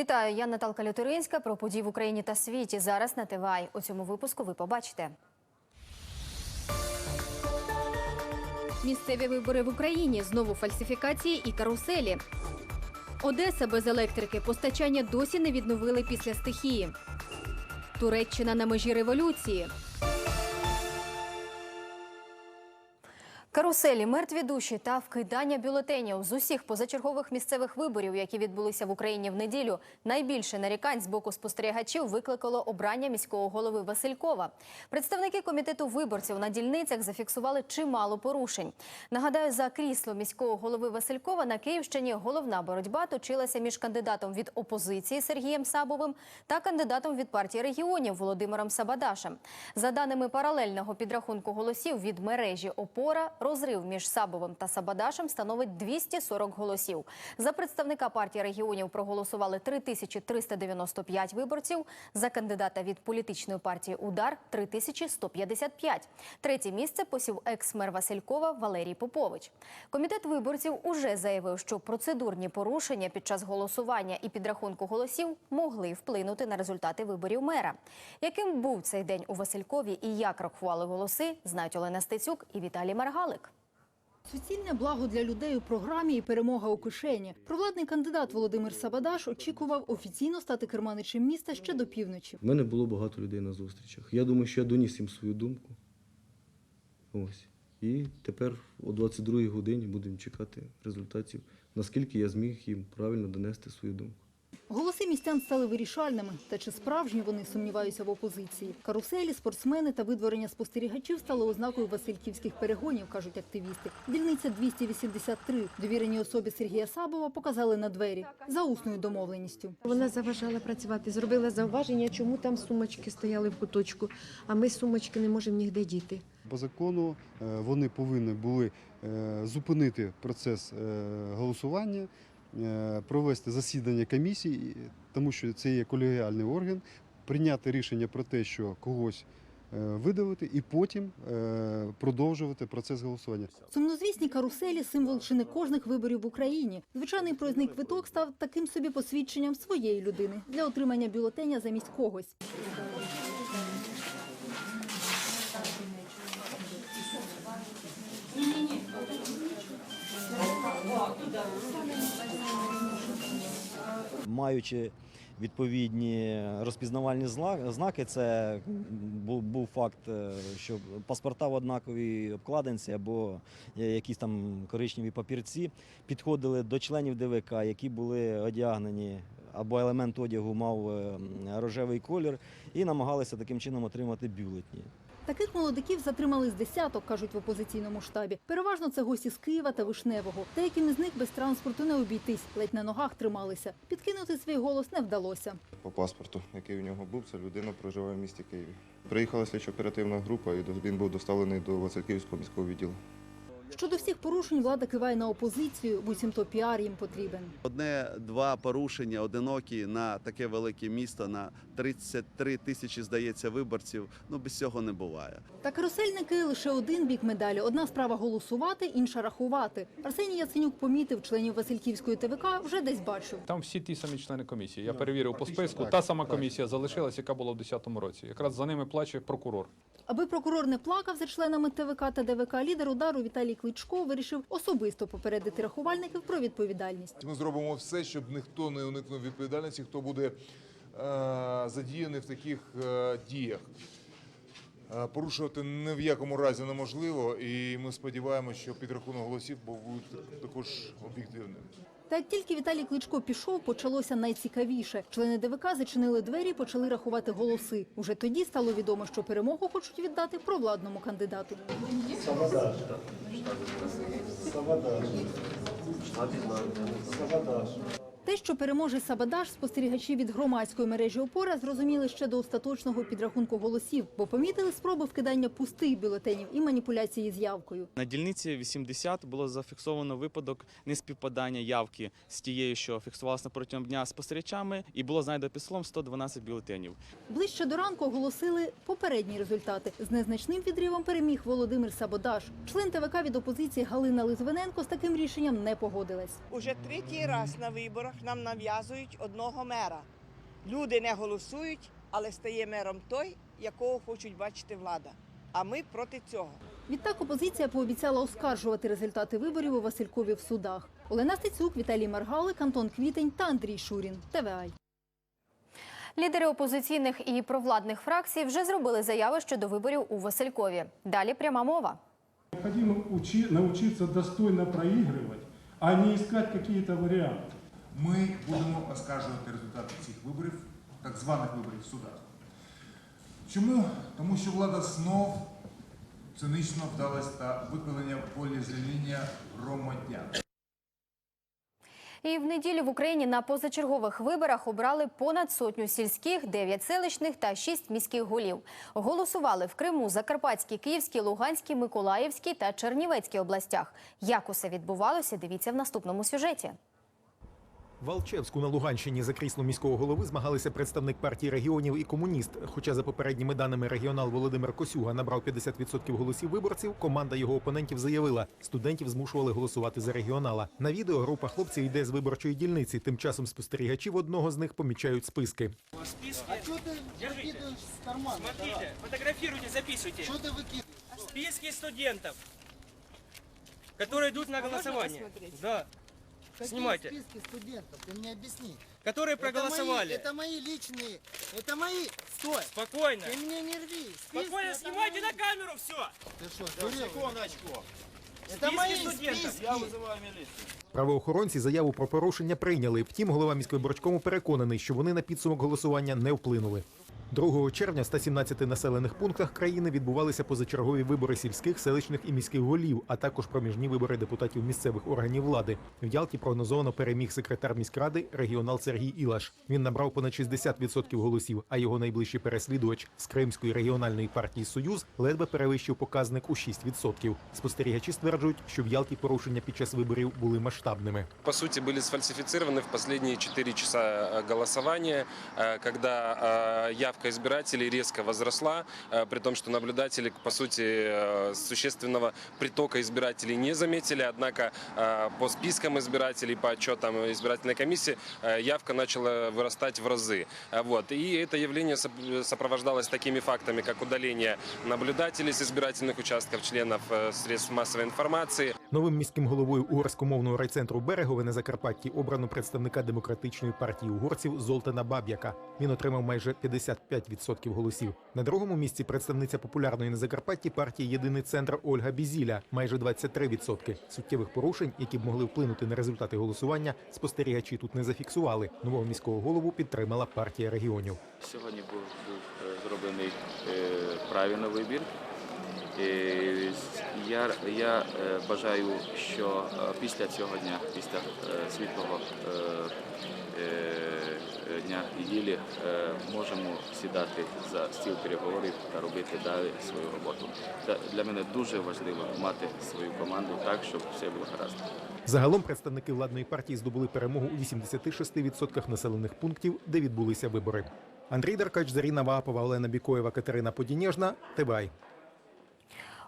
Вітаю, я Наталка Лютиринська. Про події в Україні та світі зараз на ТВАЙ. У цьому випуску ви побачите. Місцеві вибори в Україні знову фальсифікації і каруселі. Одеса без електрики. Постачання досі не відновили після стихії. Туреччина на межі революції. Каруселі, мертві душі та вкидання бюлетенів з усіх позачергових місцевих виборів, які відбулися в Україні в неділю. Найбільше нарікань з боку спостерігачів викликало обрання міського голови Василькова. Представники комітету виборців на дільницях зафіксували чимало порушень. Нагадаю, за крісло міського голови Василькова на Київщині головна боротьба точилася між кандидатом від опозиції Сергієм Сабовим та кандидатом від партії регіонів Володимиром Сабадашем. За даними паралельного підрахунку голосів від мережі Опора, розрив між Сабовим та Сабадашем становить 240 голосів. За представника партії регіонів проголосували 3395 виборців. За кандидата від політичної партії Удар 3155. Третє місце посів екс-мер Василькова Валерій Попович. Комітет виборців уже заявив, що процедурні порушення під час голосування і підрахунку голосів могли вплинути на результати виборів мера. Яким був цей день у Василькові і як рахували голоси, знають Олена Стецюк і Віталій Маргалик. Суцільне благо для людей у програмі і перемога у кишені. Провладний кандидат Володимир Сабадаш очікував офіційно стати керманичем міста ще до півночі. У мене було багато людей на зустрічах. Я думаю, що я доніс їм свою думку. Ось. І тепер о 22-й годині будемо чекати результатів, наскільки я зміг їм правильно донести свою думку. Голоси містян стали вирішальними. Та чи справжні вони сумніваються в опозиції? Каруселі, спортсмени та видворення спостерігачів стали ознакою васильківських перегонів, кажуть активісти. Дільниця 283. Довірені особі Сергія Сабова показали на двері за усною домовленістю. Вона заважала працювати, зробила зауваження, чому там сумочки стояли в куточку, а ми сумочки не можемо ніде діти. По закону е, вони повинні були е, зупинити процес е, голосування, провести засідання комісії, тому що це є колегіальний орган, прийняти рішення про те, що когось е, видавити, і потім е, продовжувати процес голосування. Сумнозвісні каруселі символ чи не кожних виборів в Україні. Звичайний проїзний квиток став таким собі посвідченням своєї людини для отримання бюлетеня замість когось. Маючи відповідні розпізнавальні знаки, це був, факт, е, що паспорта в однаковій обкладинці або якісь там коричневі папірці підходили до членів ДВК, які були одягнені. Або елемент одягу мав е, рожевий колір, і намагалися таким чином отримати бюлетні. Таких молодиків затримали з десяток, кажуть в опозиційному штабі. Переважно це гості з Києва та Вишневого. Деяким із них без транспорту не обійтись, ледь на ногах трималися. Підкинути свій голос не вдалося. По паспорту, який у нього був, це людина проживає в місті Києві. Приїхала слідчо-оперативна група, і він був доставлений до Васильківського міського відділу. Щодо всіх порушень влада киває на опозицію, буцімто піар їм потрібен. Одне-два порушення одинокі на таке велике місто, на 33 тисячі, здається, виборців. Ну без цього не буває. Та карусельники лише один бік медалі. Одна справа голосувати, інша рахувати. Арсеній Яценюк помітив членів Васильківської ТВК, вже десь бачив. Там всі ті самі члени комісії. Я перевірив по списку. Та сама комісія залишилась, яка була в 2010 році. Якраз за ними плаче прокурор. Аби прокурор не плакав за членами ТВК та ДВК, лідер удару Віталій Кличко вирішив особисто попередити рахувальників про відповідальність. Ми зробимо все, щоб ніхто не уникнув відповідальності, хто буде е, задіяний в таких е, діях. Е, порушувати ні в якому разі неможливо, і ми сподіваємося, що підрахунок голосів буде також об'єктивним. Та як тільки Віталій Кличко пішов, почалося найцікавіше. Члени ДВК зачинили двері почали рахувати голоси. Уже тоді стало відомо, що перемогу хочуть віддати провладному кандидату. Те, що переможе Сабадаш, спостерігачі від громадської мережі опора зрозуміли ще до остаточного підрахунку голосів, бо помітили спроби вкидання пустих бюлетенів і маніпуляції з явкою. На дільниці 80 було зафіксовано випадок неспівпадання явки з тією, що фіксувалася протягом дня спостерігачами, і було знайдено під столом 112 бюлетенів. Ближче до ранку оголосили попередні результати. З незначним відривом переміг Володимир Сабодаш. Член ТВК від опозиції Галина Литвиненко з таким рішенням не погодилась. Уже третій раз на виборах нам нав'язують одного мера. Люди не голосують, але стає мером той, якого хочуть бачити влада. А ми проти цього. Відтак опозиція пообіцяла оскаржувати результати виборів у Василькові в судах. Олена Стецюк, Віталій Маргалик, Антон Квітень та Андрій Шурін. ТВА. Лідери опозиційних і провладних фракцій вже зробили заяви щодо виборів у Василькові. Далі пряма мова. Необходимо учи- научиться достойно проигрывать, а не искать какие-то варианты. Ми будемо оскаржувати результати цих виборів, так званих виборів в судах. Чому? Тому що влада знов цинично вдалась та виконання волі громадян. І в неділю в Україні на позачергових виборах обрали понад сотню сільських, 9 селищних та 6 міських голів. Голосували в Криму, Закарпатській, Київській, Луганській, Миколаївській та Чернівецькій областях. Як усе відбувалося, дивіться в наступному сюжеті. В Алчевську на Луганщині за крісло міського голови змагалися представник партії регіонів і комуніст. Хоча за попередніми даними регіонал Володимир Косюга набрав 50% голосів виборців, команда його опонентів заявила, студентів змушували голосувати за регіонала. На відео група хлопців йде з виборчої дільниці. Тим часом спостерігачів одного з них помічають списки. Смотрите, фотографируйте, записывайте. Что ты выкидываешь? Списки студентов, которые идут на голосование. Да. Снимайте. списки студентов? Ты мне объясни. Которые проголосовали. Это мои, это мои личные. Это мои. Стой. Спокойно. Ты меня не рви. Списки Спокойно, это снимайте мои. на камеру все. Ты что, сдурел? Секундочку. Это Списки мои студентов. списки. Я вызываю милицию. Правоохоронці заяву про порушення прийняли. Втім, голова міськвиборчкому переконаний, що вони на підсумок голосування не вплинули. 2 червня в 117 населених пунктах країни відбувалися позачергові вибори сільських, селищних і міських голів, а також проміжні вибори депутатів місцевих органів влади. В Ялті прогнозовано переміг секретар міськради регіонал Сергій Ілаш. Він набрав понад 60% голосів, а його найближчий переслідувач з Кримської регіональної партії Союз ледве перевищив показник у 6%. Спостерігачі стверджують, що в Ялті порушення під час виборів були масштабними. по сути, были сфальсифицированы в последние 4 часа э, голосования, э, когда э, явка избирателей резко возросла, э, при том, что наблюдатели, по сути, э, существенного притока избирателей не заметили, однако э, по спискам избирателей, по отчетам избирательной комиссии, э, явка начала вырастать в разы. Э, Вот. И это явление соп- сопровождалось такими фактами, как удаление наблюдателей с избирательных участков, членов э, средств массовой информации, Новим міським головою угорськомовного райцентру Берегове на Закарпатті обрано представника демократичної партії угорців Золтана Баб'яка. Він отримав майже 55% голосів. На другому місці представниця популярної на Закарпатті партії Єдиний центр Ольга Бізіля майже 23%. Суттєвих порушень, які б могли вплинути на результати голосування, спостерігачі тут не зафіксували. Нового міського голову підтримала партія регіонів. Сьогодні був, був е, зроблений е, правильний вибір. Е, Я, я е, бажаю, що після цього дня, після світлого дня неділі, е, можемо сідати за стіл переговорів та робити далі свою роботу. Для мене дуже важливо мати свою команду так, щоб все було гаразд. Загалом представники владної партії здобули перемогу у 86% населених пунктів, де відбулися вибори. Андрій Деркач, Заріна Вапова, Олена Бікоєва, Катерина Подініжна. Тивай.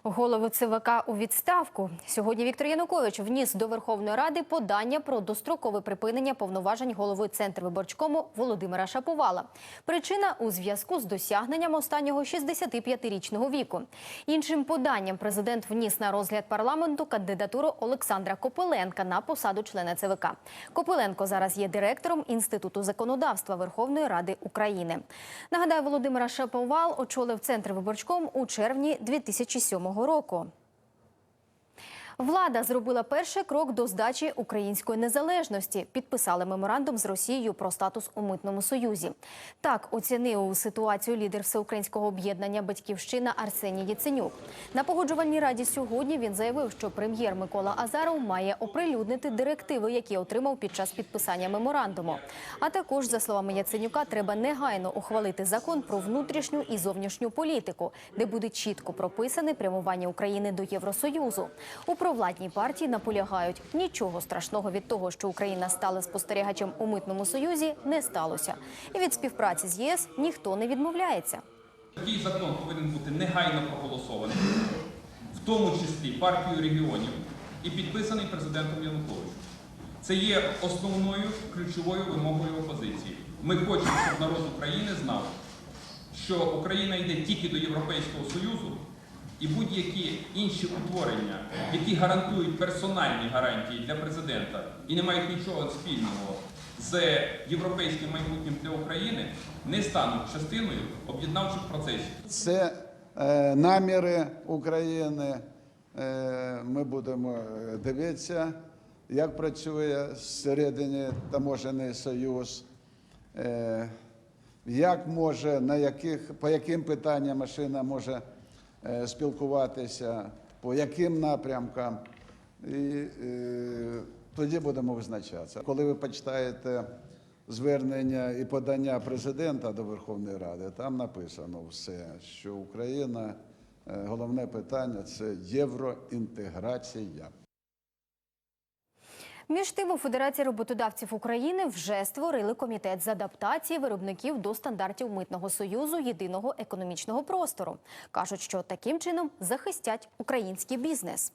Голови ЦВК у відставку. Сьогодні Віктор Янукович вніс до Верховної Ради подання про дострокове припинення повноважень голови Центрвиборчкому Володимира Шаповала. Причина у зв'язку з досягненням останнього 65-річного віку. Іншим поданням президент вніс на розгляд парламенту кандидатуру Олександра Копиленка на посаду члена ЦВК. Копиленко зараз є директором Інституту законодавства Верховної Ради України. Нагадаю, Володимира Шаповал очолив Центрвиборчком у червні 2007 року. Влада зробила перший крок до здачі української незалежності. Підписали меморандум з Росією про статус у митному союзі. Так оцінив ситуацію лідер всеукраїнського об'єднання Батьківщина Арсеній Яценюк. На погоджувальній раді сьогодні він заявив, що прем'єр Микола Азаров має оприлюднити директиви, які отримав під час підписання меморандуму. А також, за словами Яценюка, треба негайно ухвалити закон про внутрішню і зовнішню політику, де буде чітко прописане прямування України до Євросоюзу. У провладній партії наполягають, нічого страшного від того, що Україна стала спостерігачем у митному союзі, не сталося. І від співпраці з ЄС ніхто не відмовляється. Такий закон повинен бути негайно проголосований, в тому числі партією регіонів, і підписаний президентом Януковичем. Це є основною ключовою вимогою опозиції. Ми хочемо, щоб народ України знав, що Україна йде тільки до Європейського Союзу, і будь-які інші утворення, які гарантують персональні гарантії для президента і не мають нічого спільного з європейським майбутнім для України, не стануть частиною об'єднавчих процесів. Це е, наміри України. Е, ми будемо е, дивитися, як працює зсередині таможений союз, е, як може, на яких, по яким питанням машина може спілкуватися, по яким напрямкам. І е, тоді будемо визначатися. Коли ви почитаєте звернення і подання президента до Верховної Ради, там написано все, що Україна е, головне питання це євроінтеграція. Між тим, у Федерації роботодавців України вже створили комітет з адаптації виробників до стандартів митного союзу єдиного економічного простору. кажуть, що таким чином захистять український бізнес.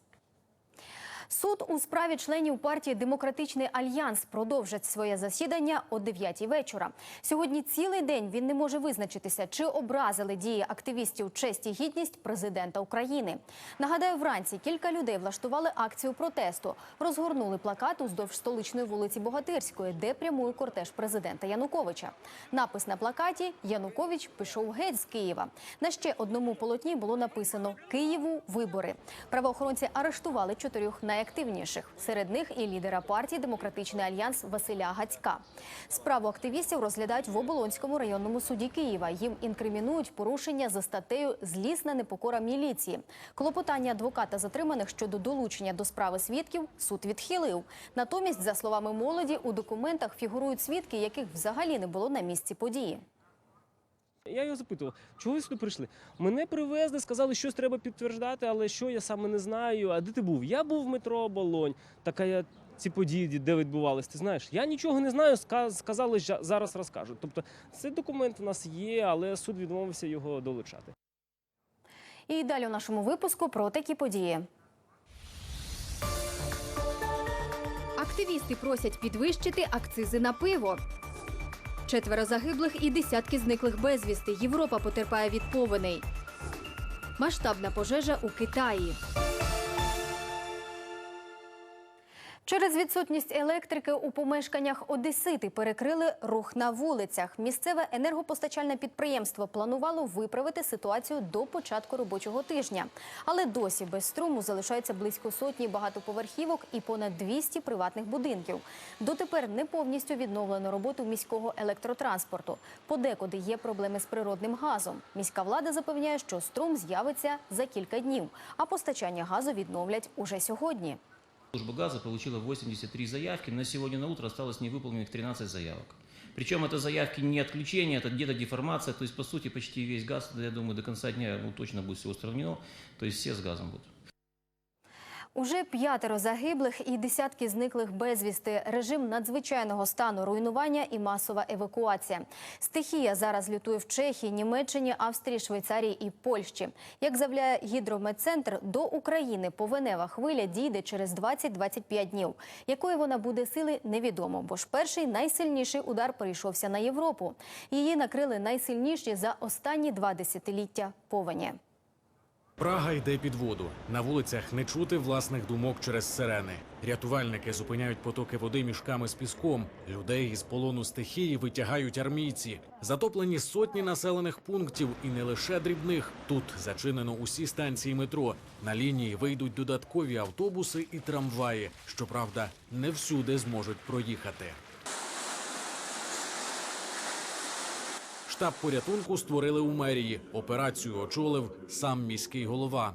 Суд у справі членів партії Демократичний альянс продовжить своє засідання о 9 вечора. Сьогодні цілий день він не може визначитися, чи образили дії активістів честь і гідність президента України. Нагадаю, вранці кілька людей влаштували акцію протесту, розгорнули плакат уздовж столичної вулиці Богатирської, де прямує кортеж президента Януковича. Напис на плакаті Янукович пішов геть з Києва. На ще одному полотні було написано Києву вибори. Правоохоронці арештували чотирьох найактивніших. Серед них і лідера партії Демократичний альянс Василя Гацька. Справу активістів розглядають в Оболонському районному суді Києва. Їм інкримінують порушення за статтею Злісна непокора міліції. Клопотання адвоката затриманих щодо долучення до справи свідків суд відхилив. Натомість, за словами молоді, у документах фігурують свідки, яких взагалі не було на місці події. Я його запитував, чого ви сюди прийшли? Мене привезли, сказали, щось треба підтверджати, але що я саме не знаю. А де ти був? Я був в метро Оболонь. Така я ці події, де відбувались, ти знаєш? Я нічого не знаю, сказали, зараз розкажуть. Тобто, цей документ у нас є, але суд відмовився його долучати. І далі у нашому випуску про такі події. Активісти просять підвищити акцизи на пиво. Четверо загиблих і десятки зниклих безвісти. Європа потерпає від повеней. Масштабна пожежа у Китаї. Через відсутність електрики у помешканнях Одесити перекрили рух на вулицях. Місцеве енергопостачальне підприємство планувало виправити ситуацію до початку робочого тижня. Але досі без струму залишається близько сотні багатоповерхівок і понад 200 приватних будинків. Дотепер не повністю відновлено роботу міського електротранспорту. Подекуди є проблеми з природним газом. Міська влада запевняє, що струм з'явиться за кілька днів, а постачання газу відновлять уже сьогодні. Служба газа получила 83 заявки, на сегодня на утро осталось невыполненных 13 заявок. Причем это заявки не отключения, это где-то деформация, то есть по сути почти весь газ, я думаю, до конца дня ну, точно будет все устранено, то есть все с газом будут. Уже п'ятеро загиблих і десятки зниклих безвісти. Режим надзвичайного стану, руйнування і масова евакуація. Стихія зараз лютує в Чехії, Німеччині, Австрії, Швейцарії і Польщі. Як заявляє гідрометцентр, до України повенева хвиля дійде через 20-25 днів. Якої вона буде сили, невідомо, бо ж перший найсильніший удар перейшовся на Європу. Її накрили найсильніші за останні два десятиліття повені. Прага йде під воду. На вулицях не чути власних думок через сирени. Рятувальники зупиняють потоки води мішками з піском. Людей із полону стихії витягають армійці. Затоплені сотні населених пунктів і не лише дрібних. Тут зачинено усі станції метро. На лінії вийдуть додаткові автобуси і трамваї. Щоправда, не всюди зможуть проїхати. Штаб порятунку створили у мерії. Операцію очолив сам міський голова.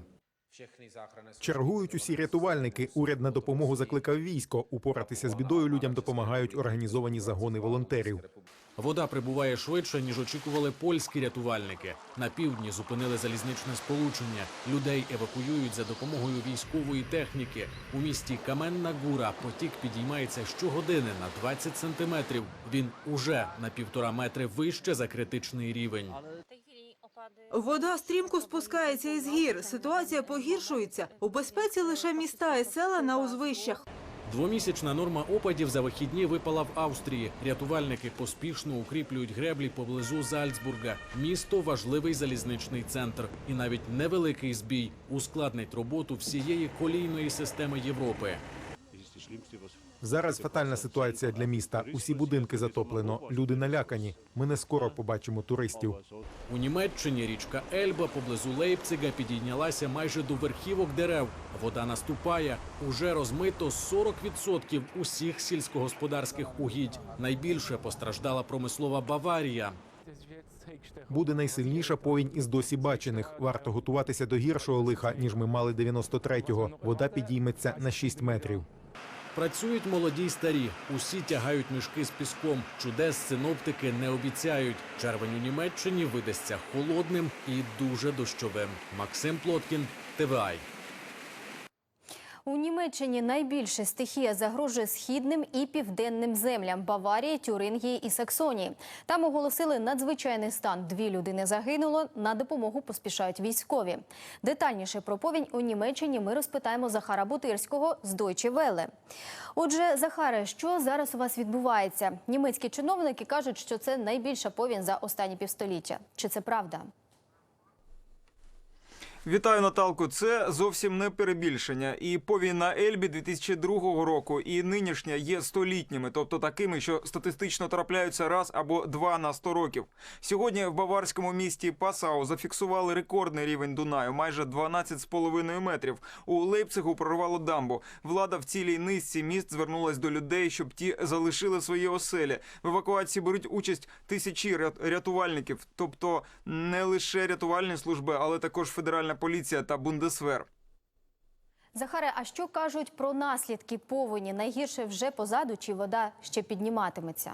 Чергують усі рятувальники. Уряд на допомогу закликав військо. Упоратися з бідою людям допомагають організовані загони волонтерів. Вода прибуває швидше, ніж очікували польські рятувальники. На півдні зупинили залізничне сполучення. Людей евакуюють за допомогою військової техніки. У місті Каменна Гура потік підіймається щогодини на 20 сантиметрів. Він уже на півтора метри вище за критичний рівень. Вода стрімко спускається із гір. Ситуація погіршується. У безпеці лише міста і села на узвищах. Двомісячна норма опадів за вихідні випала в Австрії. Рятувальники поспішно укріплюють греблі поблизу Зальцбурга. Місто важливий залізничний центр, і навіть невеликий збій ускладнить роботу всієї колійної системи Європи. Зараз фатальна ситуація для міста. Усі будинки затоплено. Люди налякані. Ми не скоро побачимо туристів. У Німеччині річка Ельба поблизу Лейпцига підійнялася майже до верхівок дерев. Вода наступає. Уже розмито 40% усіх сільськогосподарських угідь. Найбільше постраждала промислова Баварія. Буде найсильніша повінь із досі бачених. Варто готуватися до гіршого лиха, ніж ми мали 93-го. Вода підійметься на 6 метрів. Працюють молоді й старі. Усі тягають мішки з піском. Чудес синоптики не обіцяють. Червень у Німеччині видасться холодним і дуже дощовим. Максим Плоткін, ТВАЙ. У Німеччині найбільше стихія загрожує східним і південним землям Баварії, Тюрингії і Саксонії. Там оголосили надзвичайний стан. Дві людини загинуло. На допомогу поспішають військові. Детальніше про повінь у Німеччині ми розпитаємо Захара Бутирського з Deutsche Welle. Отже, Захаре, що зараз у вас відбувається? Німецькі чиновники кажуть, що це найбільша повінь за останні півстоліття. Чи це правда? Вітаю, Наталку. Це зовсім не перебільшення. І повінь на Ельбі 2002 року, і нинішня є столітніми, тобто такими, що статистично трапляються раз або два на 100 років. Сьогодні в баварському місті Пасау зафіксували рекордний рівень Дунаю, майже 12,5 метрів. У Лейпцигу прорвало дамбу. Влада в цілій низці міст звернулась до людей, щоб ті залишили свої оселі. В евакуації беруть участь тисячі рятувальників, тобто не лише рятувальні служби, але також федеральна поліція та бундесвер. Захаре, а що кажуть про наслідки повені? Найгірше вже позаду, чи вода ще підніматиметься?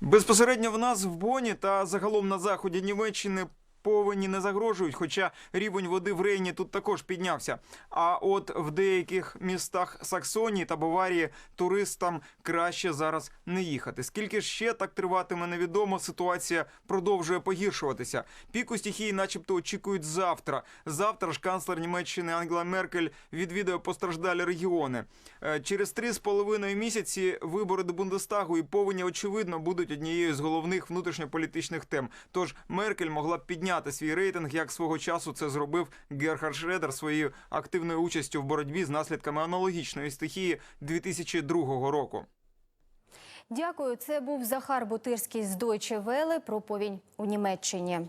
Безпосередньо в нас в Боні та загалом на заході Німеччини повені не загрожують, хоча рівень води в Рейні тут також піднявся. А от в деяких містах Саксонії та Баварії туристам краще зараз не їхати. Скільки ще так триватиме, невідомо. Ситуація продовжує погіршуватися. Піку стихії, начебто, очікують завтра. Завтра ж канцлер Німеччини Ангела Меркель відвідає постраждалі регіони. Е, Через три з половиною місяці вибори до Бундестагу і повені, очевидно, будуть однією з головних внутрішньополітичних тем. Тож Меркель могла б підняти свій рейтинг, як свого часу це зробив Герхард Шредер своєю активною участю в боротьбі з наслідками аналогічної стихії 2002 року. Дякую. Це був Захар Бутирський з Deutsche Welle про повінь у Німеччині.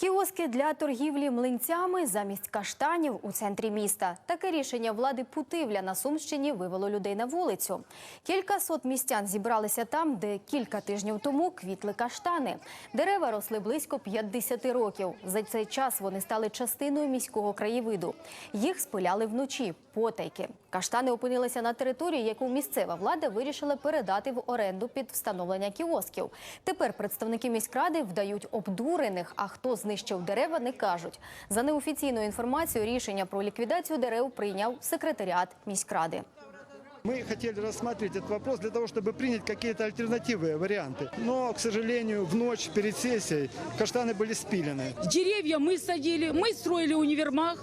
Кіоски для торгівлі млинцями замість каштанів у центрі міста. Таке рішення влади Путивля на Сумщині вивело людей на вулицю. Кількасот містян зібралися там, де кілька тижнів тому квітли каштани. Дерева росли близько 50 років. За цей час вони стали частиною міського краєвиду. Їх спиляли вночі, потайки. Каштани опинилися на території, яку місцева влада вирішила передати в оренду під встановлення кіосків. Тепер представники міськради вдають обдурених, а хто знищив дерева, не кажуть. За неофіційною інформацією, рішення про ліквідацію дерев прийняв секретаріат міськради. Мы хотели рассматривать этот вопрос для того, чтобы принять какие-то альтернативные варианты. Но, к сожалению, в ночь перед сессией каштаны были спилены. Деревья мы садили, мы строили универмаг.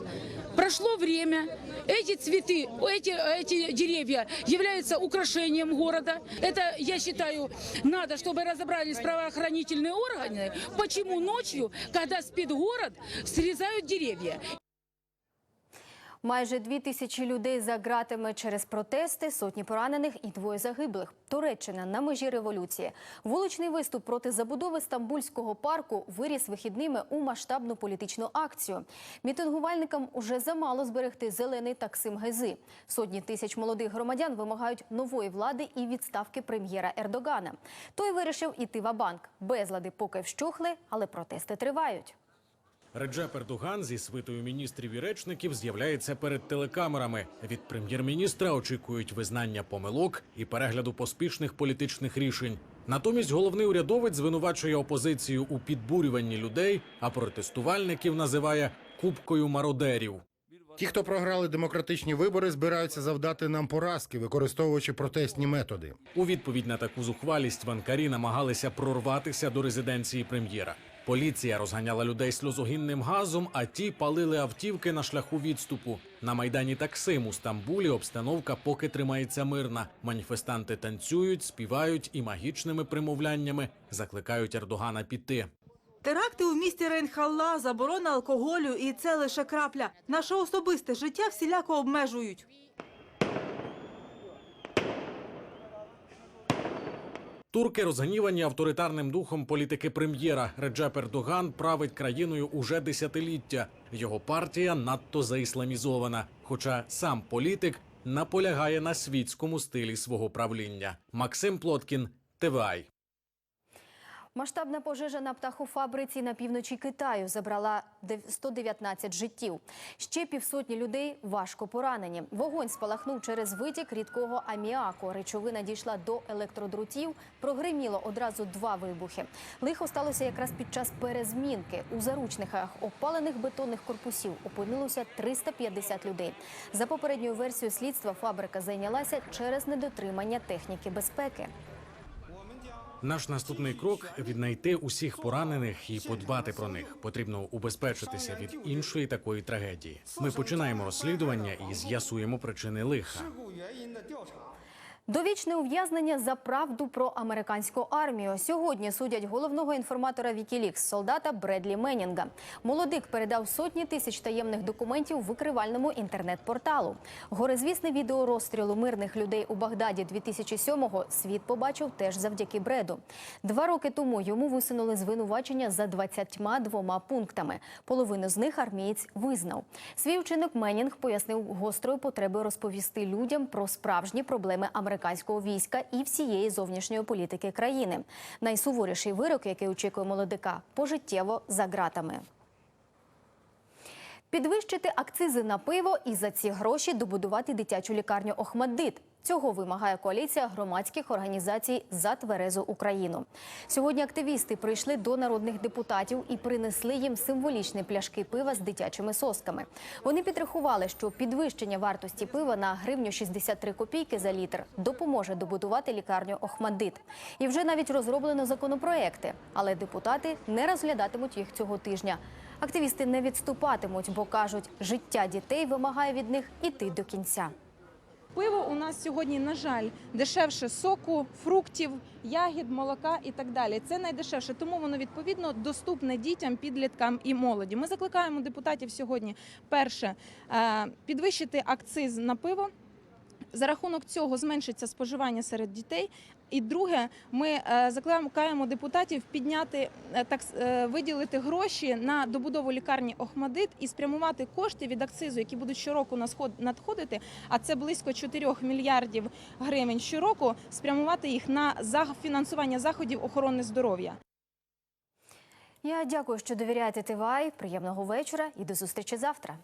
Прошло время, эти цветы, эти, эти деревья являются украшением города. Это, я считаю, надо, чтобы разобрались правоохранительные органы, почему ночью, когда спит город, срезают деревья. Майже дві тисячі людей за ґратами через протести, сотні поранених і двоє загиблих. Туреччина на межі революції. Вуличний виступ проти забудови Стамбульського парку виріс вихідними у масштабну політичну акцію. Мітингувальникам уже замало зберегти зелений таксим Гези. Сотні тисяч молодих громадян вимагають нової влади і відставки прем'єра Ердогана. Той вирішив іти ва-банк. Безлади поки вщухли, але протести тривають. Реджеп Ердоган зі свитою міністрів і речників з'являється перед телекамерами. Від прем'єр-міністра очікують визнання помилок і перегляду поспішних політичних рішень. Натомість головний урядовець звинувачує опозицію у підбурюванні людей, а протестувальників називає кубкою мародерів. Ті, хто програли демократичні вибори, збираються завдати нам поразки, використовуючи протестні методи. У відповідь на таку зухвалість ванкарі намагалися прорватися до резиденції прем'єра. Поліція розганяла людей сльозогінним газом, а ті палили автівки на шляху відступу. На майдані Таксим у Стамбулі обстановка поки тримається мирна. Маніфестанти танцюють, співають і магічними примовляннями закликають Ердогана піти. Теракти у місті Рейнхалла, заборона алкоголю і це лише крапля. Наше особисте життя всіляко обмежують. Турки розгнівані авторитарним духом політики прем'єра. Реджеп Ердоган править країною уже десятиліття. Його партія надто заісламізована. Хоча сам політик наполягає на світському стилі свого правління. Максим Плоткін, ТВАЙ. Масштабна пожежа на птахофабриці на півночі Китаю забрала дев- 119 життів. Ще півсотні людей важко поранені. Вогонь спалахнув через витік рідкого аміаку. Речовина дійшла до електродрутів. Прогриміло одразу два вибухи. Лихо сталося якраз під час перезмінки. У заручниках опалених бетонних корпусів опинилося 350 людей. За попередньою версією слідства фабрика зайнялася через недотримання техніки безпеки. Наш наступний крок віднайти усіх поранених і подбати про них. Потрібно убезпечитися від іншої такої трагедії. Ми починаємо розслідування і з'ясуємо причини лиха. Довічне ув'язнення за правду про американську армію. Сьогодні судять головного інформатора Вікілікс, солдата Бредлі Меннінга. Молодик передав сотні тисяч таємних документів викривальному інтернет-порталу. Горизвісне відео розстрілу мирних людей у Багдаді 2007-го світ побачив теж завдяки Бреду. Два роки тому йому висунули звинувачення за 22 пунктами. Половину з них армієць визнав. Свій вчинок Меннінг пояснив гострою потребою розповісти людям про справжні проблеми американського війська і всієї зовнішньої політики країни. Найсуворіший вирок, який очікує молодика, пожиттєво за ґратами. Підвищити акцизи на пиво і за ці гроші добудувати дитячу лікарню Охмаддит. Цього вимагає коаліція громадських організацій за тверезу Україну. Сьогодні активісти прийшли до народних депутатів і принесли їм символічні пляшки пива з дитячими сосками. Вони підрахували, що підвищення вартості пива на гривню 63 копійки за літр допоможе добудувати лікарню Охмаддит. І вже навіть розроблено законопроекти, але депутати не розглядатимуть їх цього тижня. Активісти не відступатимуть, бо кажуть, життя дітей вимагає від них іти до кінця. Пиво у нас сьогодні, на жаль, дешевше соку, фруктів, ягід, молока і так далі. Це найдешевше, тому воно відповідно доступне дітям, підліткам і молоді. Ми закликаємо депутатів сьогодні перше е, підвищити акциз на пиво. За рахунок цього зменшиться споживання серед дітей. І друге, ми е, закликаємо депутатів підняти е, так е, виділити гроші на добудову лікарні Охмадит і спрямувати кошти від акцизу, які будуть щороку надходити. А це близько 4 мільярдів гривень щороку. Спрямувати їх на фінансування заходів охорони здоров'я. Я дякую, що довіряєте ТВАЙ. Приємного вечора і до зустрічі завтра.